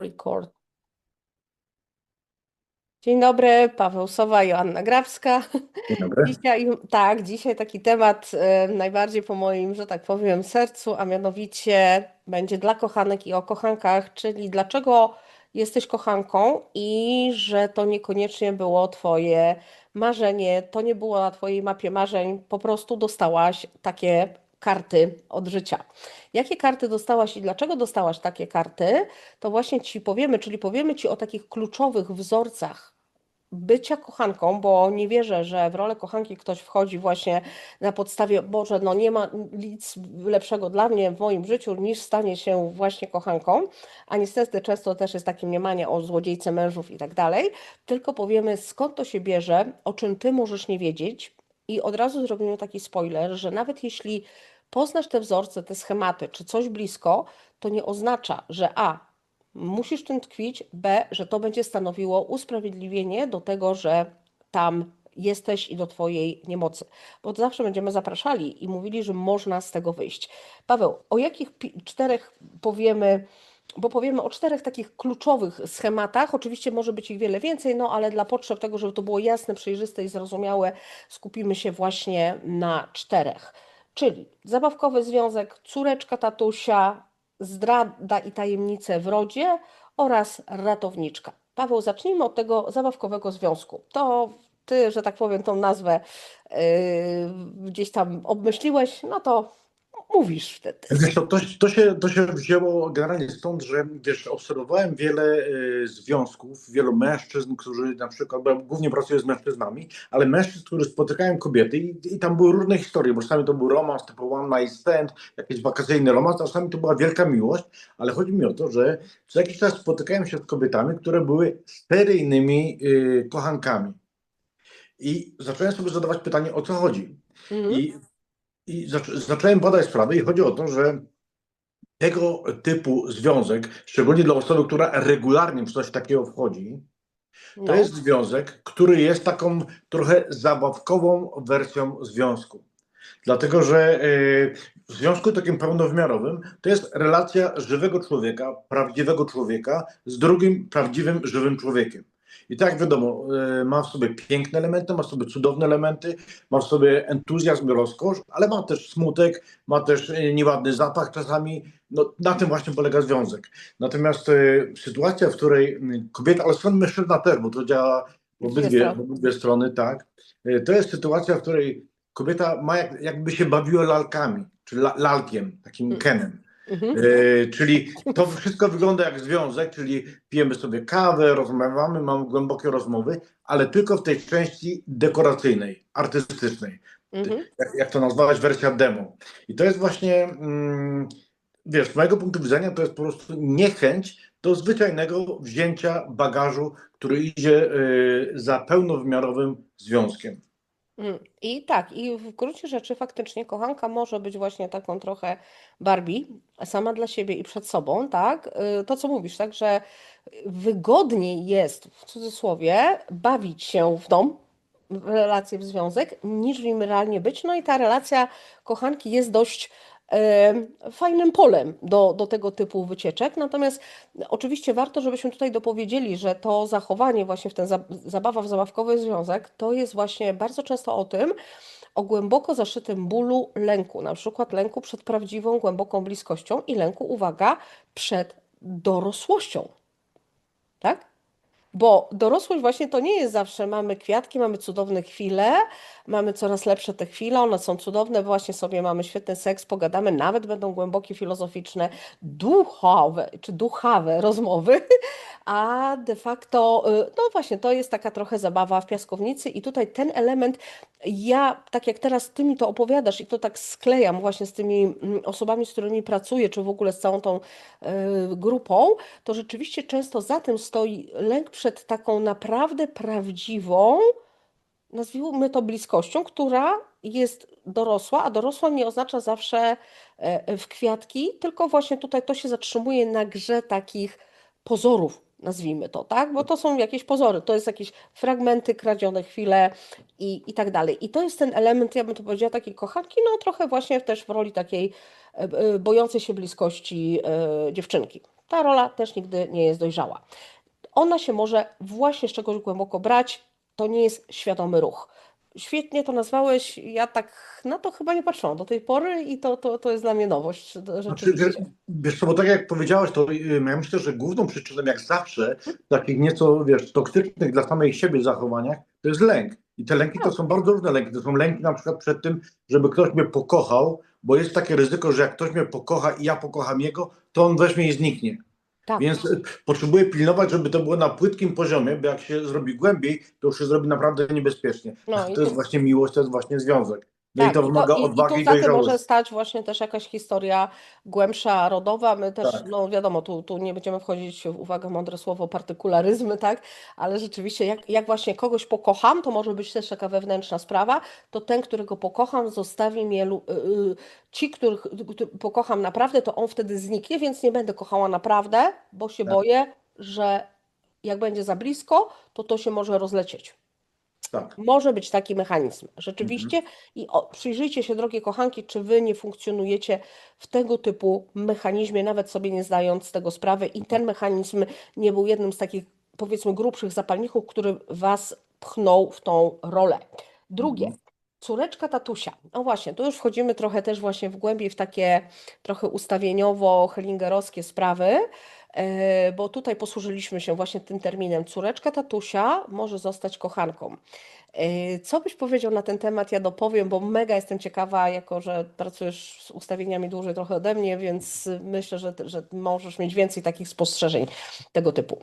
Record. Dzień dobry, Paweł Sowa, Joanna Grabska. Dzień dobry. Dzisiaj, tak, dzisiaj taki temat e, najbardziej po moim, że tak powiem, sercu, a mianowicie będzie dla kochanek i o kochankach, czyli dlaczego jesteś kochanką i że to niekoniecznie było twoje marzenie, to nie było na twojej mapie marzeń, po prostu dostałaś takie karty od życia. Jakie karty dostałaś i dlaczego dostałaś takie karty, to właśnie ci powiemy, czyli powiemy ci o takich kluczowych wzorcach bycia kochanką, bo nie wierzę, że w rolę kochanki ktoś wchodzi właśnie na podstawie, Boże, no nie ma nic lepszego dla mnie w moim życiu niż stanie się właśnie kochanką, a niestety często też jest takie mniemanie o złodziejce mężów i tak dalej, tylko powiemy skąd to się bierze, o czym ty możesz nie wiedzieć i od razu zrobimy taki spoiler, że nawet jeśli poznasz te wzorce, te schematy, czy coś blisko, to nie oznacza, że A, musisz w tym tkwić, B, że to będzie stanowiło usprawiedliwienie do tego, że tam jesteś i do Twojej niemocy. Bo zawsze będziemy zapraszali i mówili, że można z tego wyjść. Paweł, o jakich czterech powiemy, bo powiemy o czterech takich kluczowych schematach. Oczywiście może być ich wiele więcej, no ale dla potrzeb tego, żeby to było jasne, przejrzyste i zrozumiałe, skupimy się właśnie na czterech. Czyli zabawkowy związek, córeczka tatusia, zdrada i tajemnice w rodzie oraz ratowniczka. Paweł, zacznijmy od tego zabawkowego związku. To ty, że tak powiem, tą nazwę yy, gdzieś tam obmyśliłeś, no to mówisz wtedy. Wiesz, to, to, się, to się wzięło generalnie stąd, że wiesz, obserwowałem wiele y, związków, wielu mężczyzn, którzy na przykład, bo ja głównie pracuję z mężczyznami, ale mężczyzn, którzy spotykają kobiety i, i tam były różne historie, bo czasami to był romans typu one night stand, jakiś wakacyjny romans, a czasami to była wielka miłość, ale chodzi mi o to, że co jakiś czas spotykałem się z kobietami, które były seryjnymi y, kochankami. I zacząłem sobie zadawać pytanie, o co chodzi. Mhm. I, i zac- zacząłem badać sprawę i chodzi o to, że tego typu związek, szczególnie dla osoby, która regularnie w coś takiego wchodzi, to No. jest związek, który jest taką trochę zabawkową wersją związku. Dlatego, że y, w związku takim pełnowymiarowym to jest relacja żywego człowieka, prawdziwego człowieka z drugim prawdziwym, żywym człowiekiem. I tak wiadomo, y, ma w sobie piękne elementy, ma w sobie cudowne elementy, ma w sobie entuzjazm i rozkosz, ale ma też smutek, ma też y, nieładny zapach czasami. No, na tym właśnie polega związek. Natomiast y, sytuacja, w której kobieta, ale stron mężczyzna też, bo to działa w Dwie obydwie, strony. w obydwie strony, tak. Y, To jest sytuacja, w której kobieta ma jak, jakby się bawiła lalkami, czy la, lalkiem, takim Mm. kenem. Mhm. E, czyli to wszystko wygląda jak związek, czyli pijemy sobie kawę, rozmawiamy, mamy głębokie rozmowy, ale tylko w tej części dekoracyjnej, artystycznej. Mhm. Jak, jak to nazwałeś, wersja demo. I to jest właśnie, mm, wiesz, z mojego punktu widzenia to jest po prostu niechęć do zwyczajnego wzięcia bagażu, który idzie y, za pełnowymiarowym związkiem. Mm, I tak, i w gruncie rzeczy faktycznie kochanka może być właśnie taką trochę Barbie, sama dla siebie i przed sobą, tak? Y, To, co mówisz, tak, że wygodniej jest, w cudzysłowie, bawić się w dom, w relację, w związek, niż w nim realnie być. No i ta relacja kochanki jest dość fajnym polem do, do tego typu wycieczek. Natomiast oczywiście warto, żebyśmy tutaj dopowiedzieli, że to zachowanie właśnie w ten za- zabawa w zabawkowy związek, to jest właśnie bardzo często o tym, o głęboko zaszytym bólu lęku, na przykład lęku przed prawdziwą, głęboką bliskością i lęku, uwaga, przed dorosłością. Tak? Bo dorosłość właśnie to nie jest zawsze mamy kwiatki, mamy cudowne chwile, mamy coraz lepsze te chwile, one są cudowne, właśnie sobie mamy świetny seks, pogadamy, nawet będą głębokie, filozoficzne, duchowe czy duchawe rozmowy, a de facto, y, no właśnie, to jest taka trochę zabawa w piaskownicy i tutaj ten element, ja, tak jak teraz ty mi to opowiadasz i to tak sklejam właśnie z tymi mm, osobami, z którymi pracuję, czy w ogóle z całą tą y, grupą, to rzeczywiście często za tym stoi lęk przed taką naprawdę prawdziwą, nazwijmy to bliskością, która jest dorosła, a dorosła nie oznacza zawsze e, w kwiatki, tylko właśnie tutaj to się zatrzymuje na grze takich pozorów, nazwijmy to, tak? Bo to są jakieś pozory, to jest jakieś fragmenty, kradzione chwile i, i tak dalej. I to jest ten element, ja bym to powiedziała, takiej kochanki, no trochę właśnie też w roli takiej e, bojącej się bliskości e, dziewczynki. ta rola też nigdy nie jest dojrzała. Ona się może właśnie z czegoś głęboko brać, to nie jest świadomy ruch. Świetnie to nazwałeś, ja tak na to chyba nie patrzyłam do tej pory i to, to, to jest dla mnie nowość, Znaczy, wiesz co, bo tak jak powiedziałeś, to y, ja myślę, że główną przyczyną, jak zawsze, takich nieco, wiesz, toksycznych dla samej siebie zachowaniach, to jest lęk. I te lęki to są bardzo różne lęki. To są lęki na przykład przed tym, żeby ktoś mnie pokochał, bo jest takie ryzyko, że jak ktoś mnie pokocha i ja pokocham jego, to on weźmie i zniknie. Tak. Więc y, potrzebuję pilnować, żeby to było na płytkim poziomie, bo jak się zrobi głębiej, to już się zrobi naprawdę niebezpiecznie. No to jest właśnie miłość, to jest właśnie związek. No Tak, i to wymaga i, odwagi i i tu za tym dojrzałości. może stać właśnie też jakaś historia głębsza, rodowa. My też, Tak. no wiadomo, tu, tu nie będziemy wchodzić w uwagę mądre słowo partykularyzmy, tak? Ale rzeczywiście, jak, jak właśnie kogoś pokocham, to może być też taka wewnętrzna sprawa, to ten, którego pokocham, zostawi mnie, y, y, ci, których których pokocham naprawdę, to on wtedy zniknie, więc nie będę kochała naprawdę, bo się Tak. boję, że jak będzie za blisko, to to się może rozlecieć. Tak. Może być taki mechanizm, rzeczywiście. I o, przyjrzyjcie się, drogie kochanki, czy wy nie funkcjonujecie w tego typu mechanizmie, nawet sobie nie zdając z tego sprawy. I ten mechanizm nie był jednym z takich, powiedzmy, grubszych zapalników, który was pchnął w tą rolę. Drugie, Mhm. córeczka tatusia. No właśnie, tu już wchodzimy trochę też właśnie w głębiej w takie trochę ustawieniowo-hellingerowskie sprawy. E, bo tutaj posłużyliśmy się właśnie tym terminem. Córeczka tatusia może zostać kochanką. E, Co byś powiedział na ten temat? Ja dopowiem, bo mega jestem ciekawa, jako że pracujesz z ustawieniami dłużej trochę ode mnie, więc myślę, że, że możesz mieć więcej takich spostrzeżeń tego typu.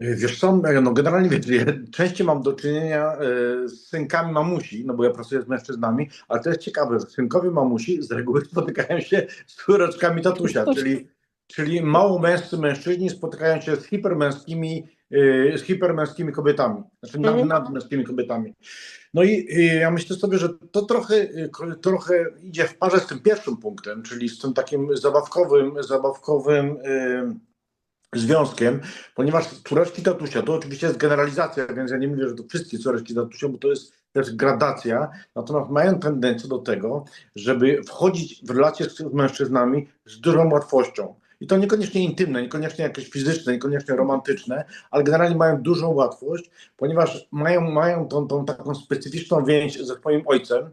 Wiesz co, no generalnie wiesz, ja częściej mam do czynienia e, z synkami mamusi, no bo ja pracuję z mężczyznami, ale to jest ciekawe, że synkowie mamusi z reguły spotykają się z córeczkami tatusia, czyli, czyli mało męscy mężczyźni spotykają się z hipermęskimi, e, z hipermęskimi kobietami, znaczy nad, Mhm. nadmęskimi kobietami. No i e, ja myślę sobie, że to trochę, ko- trochę idzie w parze z tym pierwszym punktem, czyli z tym takim zabawkowym, zabawkowym związkiem, ponieważ córeczki tatusia to oczywiście jest generalizacja, więc ja nie mówię, że to wszystkie córeczki tatusia, bo to jest też gradacja, natomiast mają tendencję do tego, żeby wchodzić w relacje z mężczyznami z dużą łatwością. I to niekoniecznie intymne, niekoniecznie jakieś fizyczne, niekoniecznie romantyczne, ale generalnie mają dużą łatwość, ponieważ mają, mają tą, tą taką specyficzną więź ze swoim ojcem.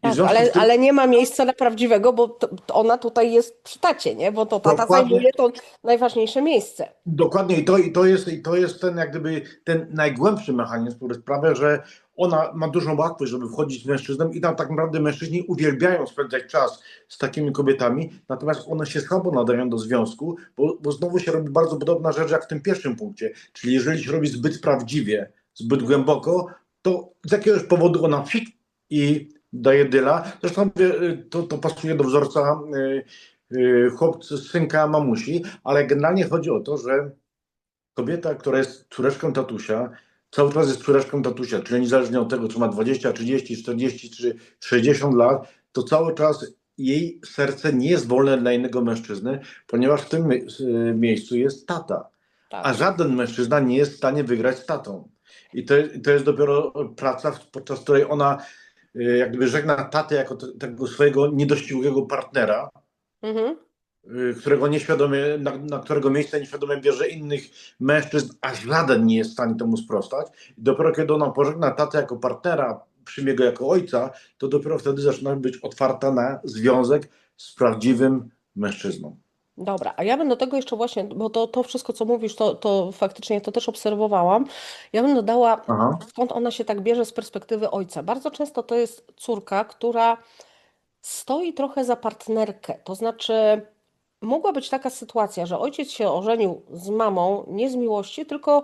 Tak, ale, tym- ale nie ma miejsca na prawdziwego, bo to ona tutaj jest przy tacie, nie? Bo to tata Dokładnie. zajmuje to najważniejsze miejsce. Dokładnie i to, i to jest i to jest ten jak gdyby ten najgłębszy mechanizm, który sprawia, że ona ma dużą łatwość, żeby wchodzić z mężczyzną i tam tak naprawdę mężczyźni uwielbiają spędzać czas z takimi kobietami, natomiast one się słabo nadają do związku, bo, bo znowu się robi bardzo podobna rzecz jak w tym pierwszym punkcie, czyli jeżeli się robi zbyt prawdziwie, zbyt głęboko, to z jakiegoś powodu ona fit i daje dyla. Zresztą y, to, to pasuje do wzorca y, y, chłopcy, synka mamusi, ale generalnie chodzi o to, że kobieta, która jest córeczką tatusia, cały czas jest córeczką tatusia, czyli niezależnie od tego, czy ma 20, 30, 40 czy 60 lat, to cały czas jej serce nie jest wolne dla innego mężczyzny, ponieważ w tym mi- miejscu jest tata. Tak. A żaden mężczyzna nie jest w stanie wygrać z tatą. I to, to jest dopiero praca, podczas której ona jak gdyby żegna tatę jako te, tego swojego niedościgłego partnera, Mhm. y, którego nieświadomie, na, na którego miejsce nieświadomie bierze innych mężczyzn, a żaden nie jest w stanie temu sprostać. I dopiero kiedy ona pożegna tatę jako partnera, przyjmie go jako ojca, to dopiero wtedy zaczyna być otwarta na związek z prawdziwym mężczyzną. Dobra, a ja bym do tego jeszcze właśnie, bo to, to wszystko, co mówisz, to, to faktycznie to też obserwowałam. Ja bym dodała, Aha. skąd ona się tak bierze z perspektywy ojca. Bardzo często to jest córka, która stoi trochę za partnerkę. To znaczy, mogła być taka sytuacja, że ojciec się ożenił z mamą nie z miłości, tylko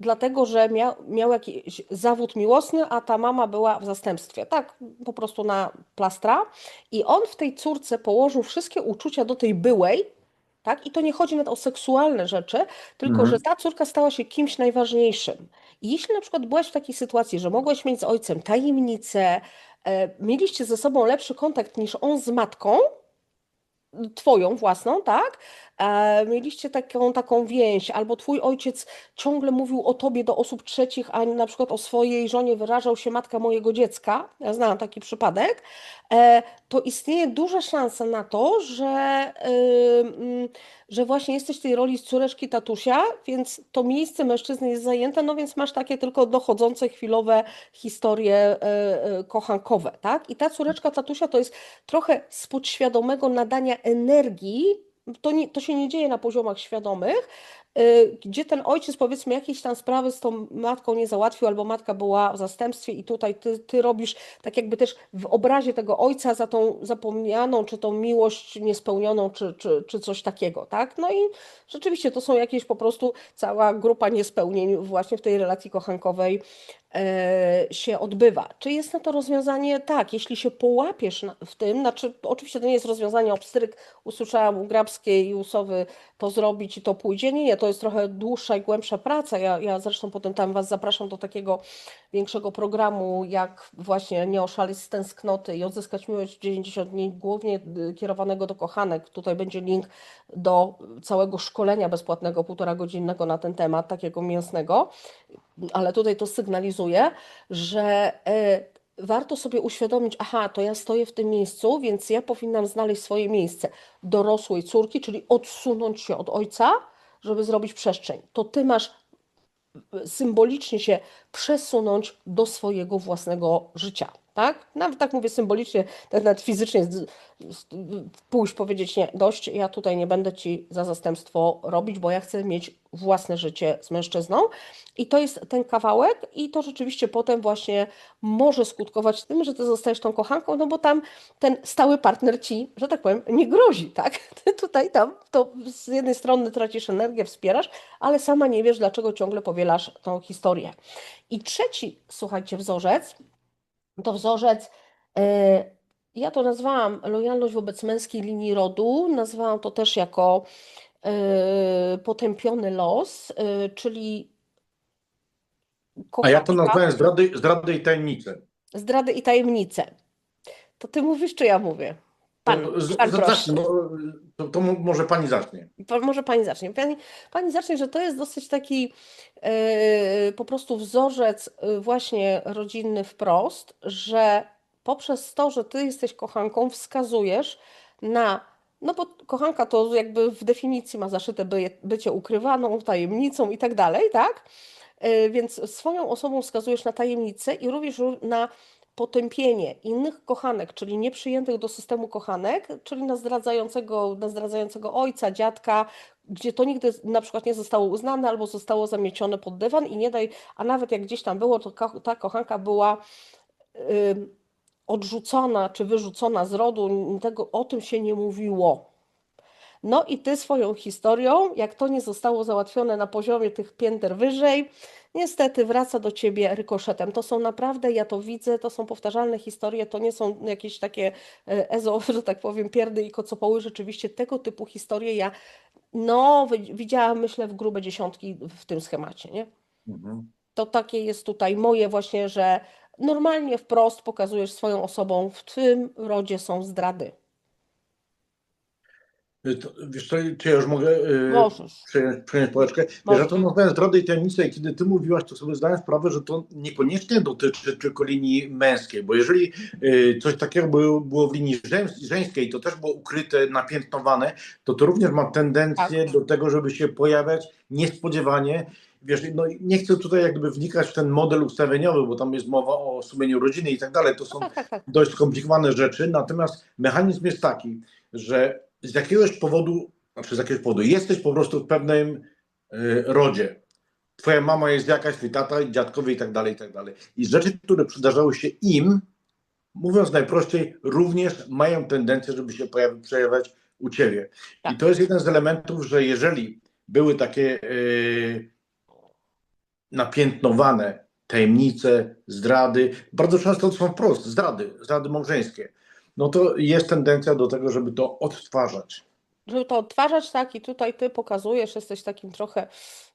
dlatego, że miał, miał jakiś zawód miłosny, a ta mama była w zastępstwie. Tak, po prostu na plastra. I on w tej córce położył wszystkie uczucia do tej byłej, tak? I to nie chodzi nawet o seksualne rzeczy, tylko Mhm. że ta córka stała się kimś najważniejszym. I jeśli na przykład byłaś w takiej sytuacji, że mogłaś mieć z ojcem tajemnicę, e, mieliście ze sobą lepszy kontakt niż on z matką, twoją własną, tak? E, mieliście taką, taką więź, albo twój ojciec ciągle mówił o tobie do osób trzecich, a na przykład o swojej żonie wyrażał się matka mojego dziecka, ja znałam taki przypadek, e, to istnieje duża szansa na to, że, że właśnie jesteś w tej roli córeczki tatusia, więc to miejsce mężczyzny jest zajęte, no więc masz takie tylko dochodzące chwilowe historie e, kochankowe, tak? I ta córeczka tatusia to jest trochę z podświadomego nadania energii, to, nie, to się nie dzieje na poziomach świadomych, y, gdzie ten ojciec powiedzmy jakieś tam sprawy z tą matką nie załatwił, albo matka była w zastępstwie i tutaj ty, ty robisz tak jakby też w obrazie tego ojca za tą zapomnianą, czy tą miłość niespełnioną, czy, czy, czy coś takiego, tak? No i rzeczywiście to są jakieś po prostu cała grupa niespełnień właśnie w tej relacji kochankowej się odbywa. Czy jest na to rozwiązanie? Tak, jeśli się połapiesz w tym, znaczy oczywiście to nie jest rozwiązanie obstryk, usłyszałam u Grabskiej i u Sowy to zrobić i to pójdzie. Nie, nie, to jest trochę dłuższa i głębsza praca. Ja, ja zresztą potem tam Was zapraszam do takiego większego programu, jak właśnie nie oszaleć z tęsknoty i odzyskać miłość w 90 dni, głównie y, kierowanego do kochanek. Tutaj będzie link do całego szkolenia bezpłatnego, półtora godzinnego na ten temat, takiego mięsnego ale tutaj to sygnalizuje, że e, warto sobie uświadomić, aha, to ja stoję w tym miejscu, więc ja powinnam znaleźć swoje miejsce dorosłej córki, czyli odsunąć się od ojca, żeby zrobić przestrzeń. To ty masz symbolicznie się przesunąć do swojego własnego życia. Tak? Nawet tak mówię symbolicznie, tak nawet fizycznie pójść, powiedzieć nie, dość, ja tutaj nie będę ci za zastępstwo robić, bo ja chcę mieć własne życie z mężczyzną. I to jest ten kawałek, i to rzeczywiście potem właśnie może skutkować tym, że ty zostajesz tą kochanką, no bo tam ten stały partner ci, że tak powiem, nie grozi, tak? Ty tutaj tam to z jednej strony tracisz energię, wspierasz, ale sama nie wiesz, dlaczego ciągle powielasz tą historię. I trzeci, słuchajcie, wzorzec, to wzorzec, e, ja to nazwałam lojalność wobec męskiej linii rodu, nazwałam to też jako e, potępiony los, e, czyli A ja to nazwałem zdrady, zdrady i tajemnice. zdrady i tajemnice. To ty mówisz, czy ja mówię? Pan, To z- pan zacznę, bo, to, to mo- może pani zacznie. Pa- Może pani zacznie. Pani, pani zacznie, że to jest dosyć taki e, po prostu wzorzec e, właśnie rodzinny wprost, że poprzez to, że ty jesteś kochanką, wskazujesz na, no bo kochanka to jakby w definicji ma zaszyte byje, bycie ukrywaną, tajemnicą i tak dalej, tak? E, Więc swoją osobą wskazujesz na tajemnicę i również na potępienie innych kochanek, czyli nieprzyjętych do systemu kochanek, czyli na zdradzającego, na zdradzającego ojca, dziadka, gdzie to nigdy na przykład nie zostało uznane albo zostało zamiecione pod dywan i nie daj, a nawet jak gdzieś tam było, to ta kochanka była odrzucona czy wyrzucona z rodu, tego, o tym się nie mówiło. No i ty swoją historią, jak to nie zostało załatwione na poziomie tych pięter wyżej, niestety wraca do ciebie rykoszetem. To są naprawdę, ja to widzę, to są powtarzalne historie, to nie są jakieś takie e, ezo, że tak powiem, pierdy i kocopoły. Rzeczywiście tego typu historie ja, no, wi- widziałam, myślę, w grube dziesiątki w tym schemacie, nie? Mhm. To takie jest tutaj moje właśnie, że normalnie wprost pokazujesz swoją osobą, w tym rodzie są zdrady. Y, To, wiesz co, czy ja już mogę y, przejąć, przejąć pałeczkę? Wiesz, ja to nazwałem zdrady i tajemnice i kiedy ty mówiłaś, to sobie zdałem sprawę, że to niekoniecznie dotyczy tylko linii męskiej, bo jeżeli y, coś takiego było, było w linii żeńs- żeńskiej, to też było ukryte, napiętnowane, to to również ma tendencję Tak. do tego, żeby się pojawiać niespodziewanie. Wiesz, no nie chcę tutaj jakby wnikać w ten model ustawieniowy, bo tam jest mowa o sumieniu rodziny i tak dalej, to są Tak, tak, tak. dość skomplikowane rzeczy, natomiast mechanizm jest taki, że z jakiegoś powodu, znaczy z jakiegoś powodu, jesteś po prostu w pewnym y, rodzie. Twoja mama jest jakaś, twój tata, dziadkowie i tak dalej, i tak dalej. I rzeczy, które przydarzały się im, mówiąc najprościej, również mają tendencję, żeby się pojawi, przejawiać u ciebie. Tak. I to jest jeden z elementów, że jeżeli były takie y, napiętnowane tajemnice, zdrady, bardzo często to są wprost zdrady, zdrady małżeńskie, no to jest tendencja do tego, żeby to odtwarzać. żeby to odtwarzać, tak, i tutaj ty pokazujesz, jesteś takim trochę,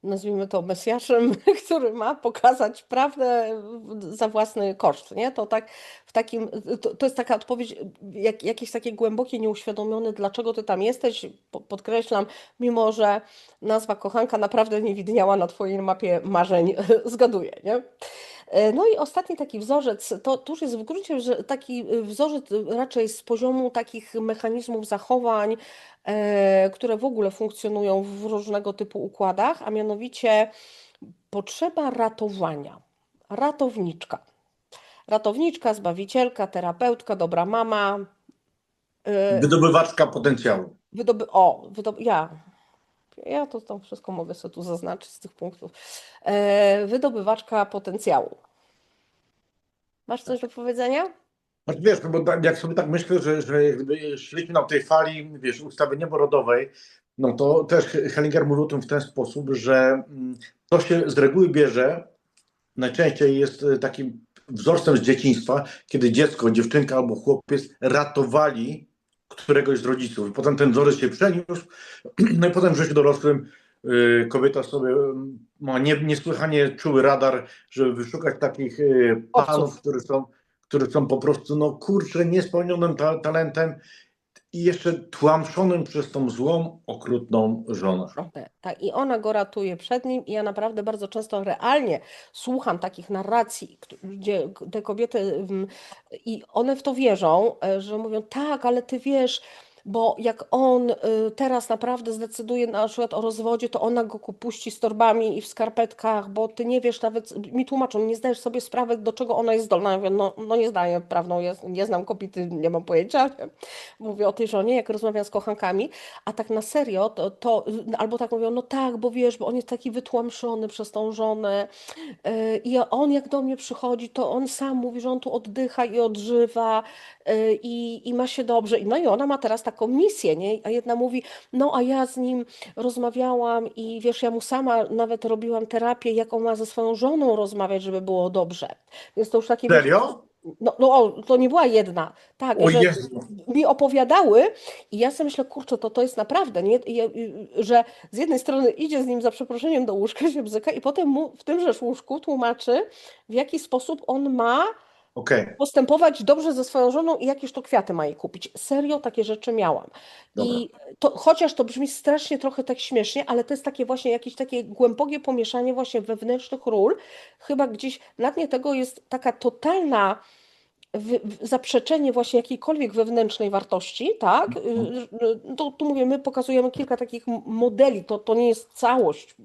nazwijmy to, mesjaszem, który ma pokazać prawdę za własny koszt, nie? To tak w takim, to, to jest taka odpowiedź, jak, jakieś takie głębokie nieuświadomione, dlaczego ty tam jesteś, Po- podkreślam, mimo że nazwa kochanka naprawdę nie widniała na twojej mapie marzeń, zgaduję, nie? E, No i ostatni taki wzorzec, to, to już jest w gruncie że taki y, wzorzec raczej z poziomu takich mechanizmów zachowań, e, które w ogóle funkcjonują w różnego typu układach, a mianowicie potrzeba ratowania. Ratowniczka. Ratowniczka, zbawicielka, terapeutka, dobra mama. e, Wydobywaczka potencjału. Wydoby... O, wydoby... ja. Ja to tam wszystko mogę sobie tu zaznaczyć z tych punktów. E, wydobywaczka potencjału. Masz coś do powiedzenia? Wiesz, no bo tak- jak sobie tak myślę, że, że jakby szliśmy na tej fali, wiesz, ustawy nieborodowej, no to też Hellinger mówił o tym w ten sposób, że mm, to się z reguły bierze, najczęściej jest e, takim wzorcem z dzieciństwa, kiedy dziecko, dziewczynka albo chłopiec ratowali któregoś z rodziców. I potem ten wzorzec się przeniósł, no i potem w życiu dorosłym y, kobieta sobie mm, ma nie, niesłychanie czuły radar, żeby wyszukać takich y, panów, którzy są, którzy są po prostu, no kurczę, niespełnionym ta, talentem i jeszcze tłamszonym przez tą złą, okrutną żonę. Tak, i ona go ratuje przed nim i ja naprawdę bardzo często realnie słucham takich narracji, gdzie te kobiety mm, i one w to wierzą, e, że mówią tak, ale ty wiesz, bo jak on y, teraz naprawdę zdecyduje na przykład o rozwodzie, to ona go puści z torbami i w skarpetkach, bo ty nie wiesz nawet, mi tłumaczą, nie zdajesz sobie sprawy, do czego ona jest zdolna. Ja mówię, no, no nie zdaję, prawdą jest, nie znam kobiety, nie mam pojęcia. Mówię o tej żonie, jak rozmawiam z kochankami, a tak na serio, to, to albo tak mówią, no tak, bo wiesz, bo on jest taki wytłamszony przez tą żonę yy, i on jak do mnie przychodzi, to on sam mówi, że on tu oddycha i odżywa yy, i, i ma się dobrze. No i ona ma teraz taką misję, nie? A jedna mówi, no a ja z nim rozmawiałam i wiesz, ja mu sama nawet robiłam terapię, jak on ma ze swoją żoną rozmawiać, żeby było dobrze. Więc to już takie... Serio? No, no to nie była jedna. Tak, że mi opowiadały i ja sobie myślę, kurczę, to to jest naprawdę, nie? I, i- że z jednej strony idzie z nim za przeproszeniem do łóżka, się bzyka i potem mu w tymże łóżku tłumaczy, w jaki sposób on ma Okej, postępować dobrze ze swoją żoną i jakież to kwiaty ma jej kupić. Serio takie rzeczy miałam. I to, chociaż to brzmi strasznie trochę tak śmiesznie, ale to jest takie właśnie jakieś takie głębokie pomieszanie właśnie wewnętrznych ról. Chyba gdzieś na dnie tego jest taka totalna zaprzeczenie właśnie jakiejkolwiek wewnętrznej wartości, tak? Y, y, To, tu mówię, my pokazujemy kilka takich modeli, to, to nie jest całość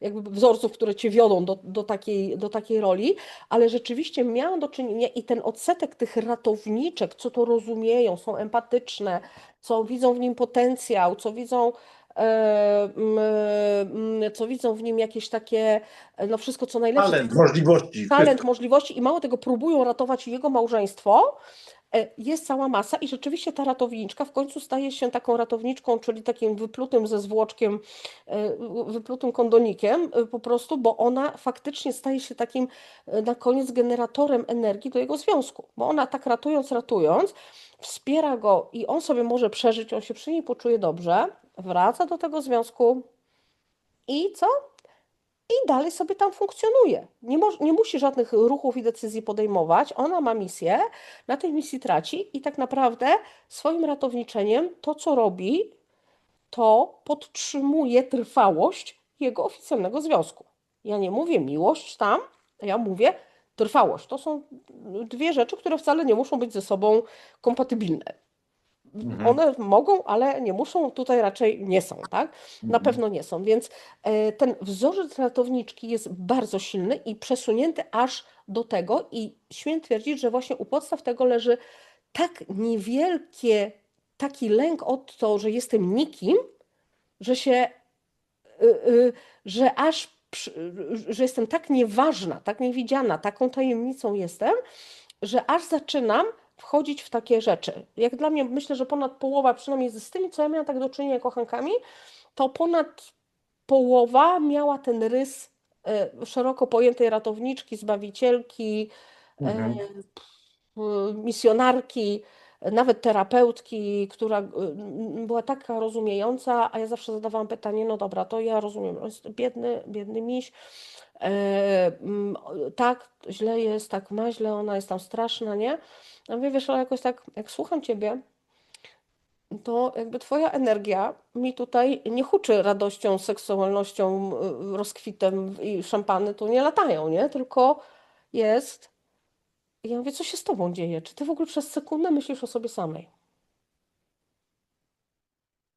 jakby wzorców, które cię wiodą do, do takiej, do takiej roli, ale rzeczywiście miałam do czynienia i ten odsetek tych ratowniczek, co to rozumieją, są empatyczne, co widzą w nim potencjał, co widzą co widzą w nim jakieś takie, e, no wszystko co najlepsze, talent, możliwości. talent, możliwości i mało tego próbują ratować jego małżeństwo, e, jest cała masa i rzeczywiście ta ratowniczka w końcu staje się taką ratowniczką, czyli takim wyplutym ze zwłoczkiem, e, wyplutym kondonikiem e, po prostu, bo ona faktycznie staje się takim e, na koniec generatorem energii do jego związku, bo ona tak ratując, ratując, wspiera go i on sobie może przeżyć, on się przy niej poczuje dobrze, wraca do tego związku i co? I dalej sobie tam funkcjonuje. Nie, moż, nie musi żadnych ruchów i decyzji podejmować. Ona ma misję, na tej misji traci i tak naprawdę swoim ratowniczeniem to, co robi, to podtrzymuje trwałość jego oficjalnego związku. Ja nie mówię miłość tam, ja mówię trwałość. To są dwie rzeczy, które wcale nie muszą być ze sobą kompatybilne. Mhm. One mogą, ale nie muszą, tutaj raczej nie są, tak? Na Mhm. pewno nie są, więc e, ten wzorzec ratowniczki jest bardzo silny i przesunięty aż do tego i śmiem twierdzić, że właśnie u podstaw tego leży tak niewielkie, taki lęk o to, że jestem nikim, że się, y, y, że aż, że jestem tak nieważna, tak niewidziana, taką tajemnicą jestem, że aż zaczynam wchodzić w takie rzeczy. Jak dla mnie, myślę, że ponad połowa, przynajmniej z tymi, co ja miałam tak do czynienia kochankami, to ponad połowa miała ten rys e, szeroko pojętej ratowniczki, zbawicielki, e, Mhm. misjonarki, nawet terapeutki, która m, była taka rozumiejąca, a ja zawsze zadawałam pytanie, no dobra, to ja rozumiem, on jest biedny, biedny miś, e, tak, źle jest, tak ma źle, ona jest tam straszna, nie? A mówię, wiesz, ale jakoś tak, jak słucham ciebie, to jakby twoja energia mi tutaj nie huczy radością, seksualnością, rozkwitem i szampany tu nie latają, nie? Tylko jest. I ja mówię, co się z tobą dzieje? Czy ty w ogóle przez sekundę myślisz o sobie samej?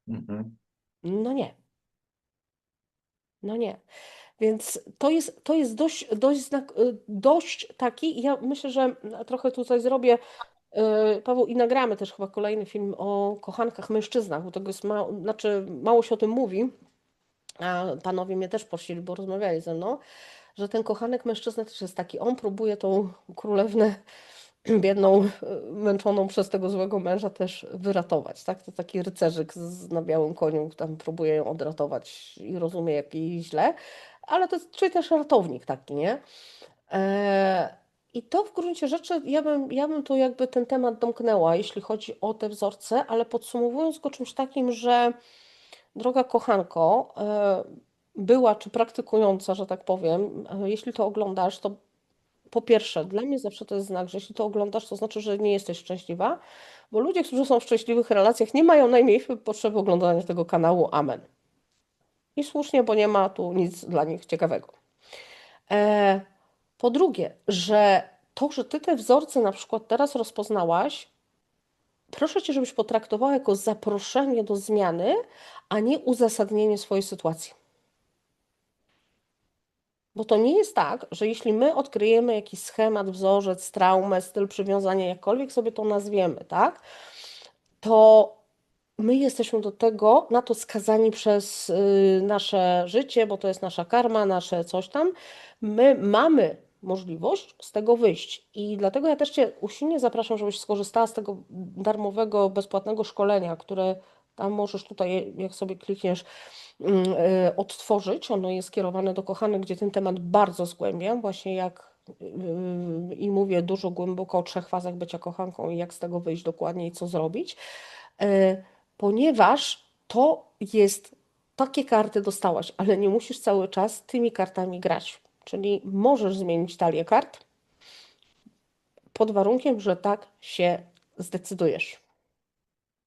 Mhm. No nie. No nie. Więc to jest, to jest dość, dość, znak, y, dość taki, ja myślę, że trochę tutaj zrobię, y, Paweł, i nagramy też chyba kolejny film o kochankach mężczyznach, bo tego jest mało, znaczy mało się o tym mówi, a panowie mnie też prosili, bo rozmawiali ze mną, że ten kochanek mężczyzna też jest taki, on próbuje tą królewnę biedną, y, męczoną przez tego złego męża też wyratować, tak? To taki rycerzyk z, na białym koniu, tam próbuje ją odratować i rozumie, jak jej źle, ale to jest, czyli też ratownik taki, nie? E, I to w gruncie rzeczy, ja bym, ja bym tu jakby ten temat domknęła, jeśli chodzi o te wzorce, ale podsumowując go czymś takim, że droga kochanko, e, była czy praktykująca, że tak powiem, e, jeśli to oglądasz, to po pierwsze, dla mnie zawsze to jest znak, że jeśli to oglądasz, to znaczy, że nie jesteś szczęśliwa, bo ludzie, którzy są w szczęśliwych relacjach, nie mają najmniejszej potrzeby oglądania tego kanału. Amen. I słusznie, bo nie ma tu nic dla nich ciekawego. E, po drugie, że to, że ty te wzorce na przykład teraz rozpoznałaś, proszę cię, żebyś potraktowała jako zaproszenie do zmiany, a nie uzasadnienie swojej sytuacji. Bo to nie jest tak, że jeśli my odkryjemy jakiś schemat, wzorzec, traumę, styl przywiązania, jakkolwiek sobie to nazwiemy, tak, to my jesteśmy do tego, na to skazani przez y, nasze życie, bo to jest nasza karma, nasze coś tam. My mamy możliwość z tego wyjść. I dlatego ja też Cię usilnie zapraszam, żebyś skorzystała z tego darmowego, bezpłatnego szkolenia, które tam możesz tutaj, jak sobie klikniesz, mm, y, odtworzyć. Ono jest skierowane do kochanych, gdzie ten temat bardzo zgłębiam, właśnie jak y, i mówię dużo głęboko o trzech fazach bycia kochanką i jak z tego wyjść dokładnie i co zrobić, ponieważ to jest, takie karty dostałaś, ale nie musisz cały czas tymi kartami grać. Czyli możesz zmienić talię kart pod warunkiem, że tak się zdecydujesz.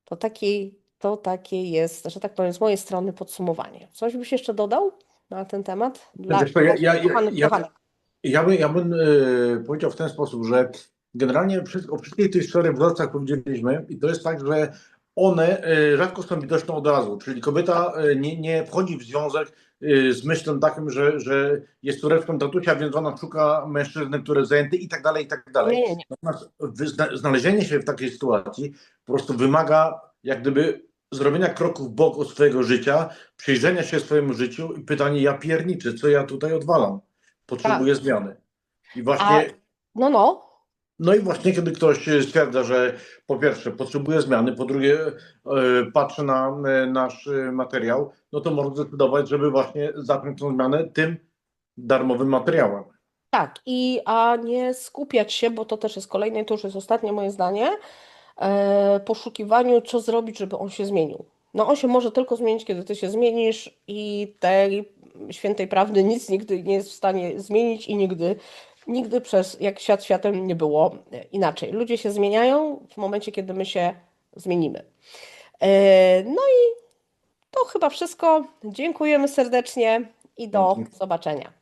To taki, to takie jest, że tak powiem, z mojej strony podsumowanie. Coś byś jeszcze dodał na ten temat? Dla Wiesz ja- ja- ja- ja-. Ja bym, e, powiedział w ten sposób, że generalnie wszystko, o wszystkich tych czterech wzorcach powiedzieliśmy i to jest tak, że one e, rzadko są widoczne od razu, czyli kobieta e, nie, nie wchodzi w związek e, z myślą takim, że, że jest córeczką tatusia, więc ona szuka mężczyzny, który jest zajęty i tak dalej, i tak dalej. Nie, nie, nie. Natomiast znalezienie się w takiej sytuacji po prostu wymaga jak gdyby zrobienia kroku w bok od swojego życia, przyjrzenia się swojemu życiu i pytanie, ja pierniczę, co ja tutaj odwalam? Potrzebuję zmiany. I właśnie, No, no, no i właśnie kiedy ktoś stwierdza, że po pierwsze potrzebuje zmiany, po drugie e, patrzy na e, nasz e, materiał, no to może zdecydować, żeby właśnie zacząć tą zmianę tym darmowym materiałem. tak. I a nie skupiać się, bo to też jest kolejne, i to już jest ostatnie moje zdanie, e, poszukiwaniu, co zrobić, żeby on się zmienił. No on się może tylko zmienić, kiedy ty się zmienisz i tej świętej prawdy nic nigdy nie jest w stanie zmienić i nigdy, nigdy przez, jak świat światem nie było e, inaczej. Ludzie się zmieniają w momencie, kiedy my się zmienimy. E, No i to chyba wszystko. Dziękujemy serdecznie i do Dzięki. zobaczenia.